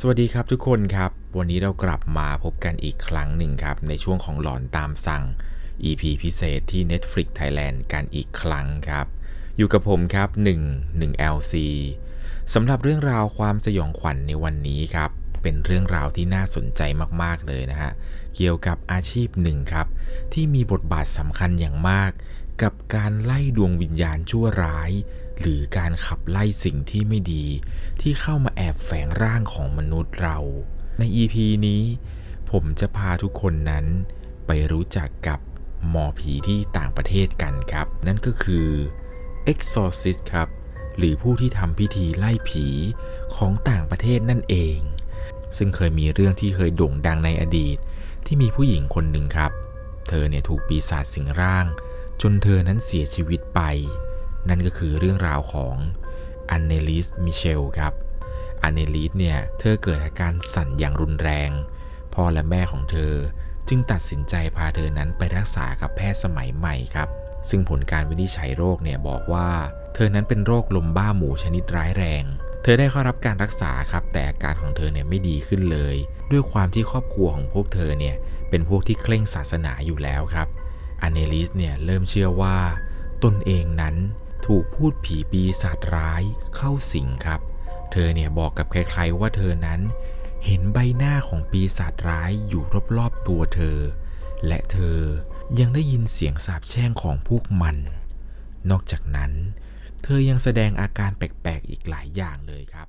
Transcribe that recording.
สวัสดีครับทุกคนครับ วันนี้เรากลับมาพบกันอีกครั้งหนึ่งครับ ในช่วงของหลอนตามสั่ง EP พิเศษที่ Netflix Thailand กันอีกครั้งครับ อยู่กับผมครับ 1 1 LC สำหรับเรื่องราวความสยองขวัญในวันนี้ครับ เป็นเรื่องราวที่น่าสนใจมากๆเลยนะฮะ เกี่ยวกับอาชีพหนึ่งครับ ที่มีบทบาทสำคัญอย่างมาก กับการไล่ดวงวิญญาณชั่วร้าย หรือการขับไล่สิ่งที่ไม่ดี ที่เข้ามาแอบแฝงร่างของมนุษย์เรา ใน EP นี้ ผมจะพาทุกคนนั้น ไปรู้จักกับหมอผีที่ต่างประเทศกันครับ นั่นก็คือ Exorcist ครับ หรือผู้ที่ทำพิธีไล่ผีของต่างประเทศนั่นเอง ซึ่งเคยมีเรื่องที่เคยโด่งดังในอดีต ที่มีผู้หญิงคนหนึ่งครับ เธอเนี่ยถูกปีศาจสิงร่าง จนเธอนั้นเสียชีวิตไป นั่นก็คือเรื่องราวของอันเนลิสมิเชลครับอันเนลิสเนี่ยเธอเกิดอาการสั่นอย่างรุนแรง พ่อและแม่ของเธอจึงตัดสินใจพาเธอนั้นไปรักษากับแพทย์สมัยใหม่ครับ ซึ่งผลการวินิจฉัยโรคเนี่ยบอกว่า เธอนั้นเป็นโรคลมบ้าหมูชนิดร้ายแรง เธอได้เข้ารับการรักษาครับ แต่อาการของเธอเนี่ยไม่ดีขึ้นเลย ด้วยความที่ครอบครัวของพวกเธอเนี่ยเป็นพวกที่เคร่งศาสนาอยู่แล้วครับ อเนลิสเนี่ยเริ่มเชื่อว่า ตนเองนั้นถูกพูดผีปีศาจร้ายเข้าสิงครับ เธอเนี่ยบอกกับใครๆว่าเธอนั้น เห็นใบหน้าของปีศาจร้ายอยู่รอบๆตัวเธอ และเธอยังได้ยินเสียงสาบแช่งของพวกมัน นอกจากนั้น เธอยังแสดงอาการแปลกๆอีกหลายอย่างเลยครับ